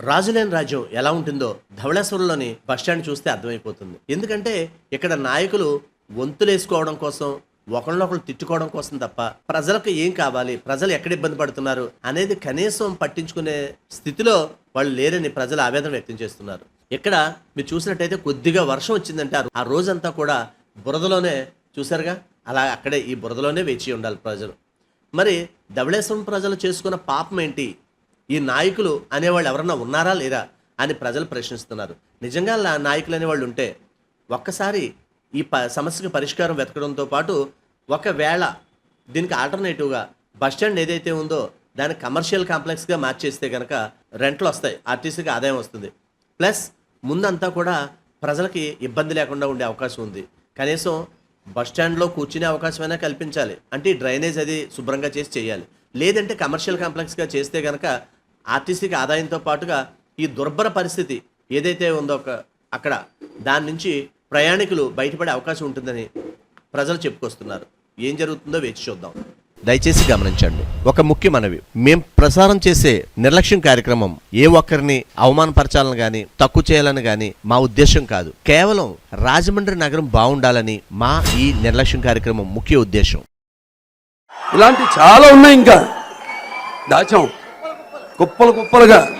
రాజులేని రాజ్యం ఎలా ఉంటుందో ధవళేశ్వరంలోని బస్టాండ్ చూస్తే అర్థమైపోతుంది. ఎందుకంటే ఇక్కడ నాయకులు వంతులేసుకోవడం కోసం ఒకళ్ళనొకళ్ళు తిట్టుకోవడం కోసం తప్ప ప్రజలకు ఏం కావాలి ప్రజలు ఎక్కడ ఇబ్బంది పడుతున్నారు అనేది కనీసం పట్టించుకునే స్థితిలో వాళ్ళు లేరని ప్రజలు ఆవేదన వ్యక్తం చేస్తున్నారు. ఇక్కడ మీరు చూసినట్టయితే కొద్దిగా వర్షం వచ్చిందంటారు. ఆ- ఆ రోజంతా కూడా బురదలోనే చూసారుగా అలా అక్కడే ఈ బురదలోనే వేచి ఉండాలి ప్రజలు. మరి ధవళేశ్వరం ప్రజలు చేసుకున్న పాపం ఏంటి? ఈ నాయకులు అనేవాళ్ళు ఎవరన్నా ఉన్నారా లేరా అని ప్రజలు ప్రశ్నిస్తున్నారు. నిజంగా నాయకులు అనేవాళ్ళు ఉంటే ఒక్కసారి ఈ ప సమస్యకు పరిష్కారం వెతకడంతో పాటు ఒకవేళ దీనికి ఆల్టర్నేటివ్గా బస్ స్టాండ్ ఏదైతే ఉందో దాన్ని కమర్షియల్ కాంప్లెక్స్గా మార్చేస్తే కనుక రెంట్లు వస్తాయి ఆర్టీసీకి ఆదాయం వస్తుంది. ప్లస్ ముందంతా కూడా ప్రజలకి ఇబ్బంది లేకుండా ఉండే అవకాశం ఉంది. కనీసం బస్ స్టాండ్లో కూర్చునే అవకాశమైనా కల్పించాలి. అంటే డ్రైనేజ్ అది శుభ్రంగా చేసి చేయాలి. లేదంటే కమర్షియల్ కాంప్లెక్స్గా చేస్తే కనుక ఆర్టీసీకి ఆదాయంతో పాటుగా ఈ దుర్భర పరిస్థితి ఏదైతే ఉందో ఒక అక్కడ దాని నుంచి ప్రయాణికులు బయటపడే అవకాశం ఉంటుందని ప్రజలు చెప్పుకొస్తున్నారు. ఏం జరుగుతుందో వేచి చూద్దాం. దయచేసి గమనించండి. ఒక ముఖ్య మనవి. మేం ప్రసారం చేసే నిర్లక్ష్యం కార్యక్రమం ఏ ఒక్కరిని అవమానపరచాలని గాని తక్కువ చేయాలని గాని మా ఉద్దేశం కాదు. కేవలం రాజమండ్రి నగరం బాగుండాలని మా ఈ నిర్లక్ష్యం కార్యక్రమం ముఖ్య ఉద్దేశం. ఇలాంటి చాలా ఉన్నాయి ఇంకా. దాచాం. కుప్పలు కుప్పలుగా.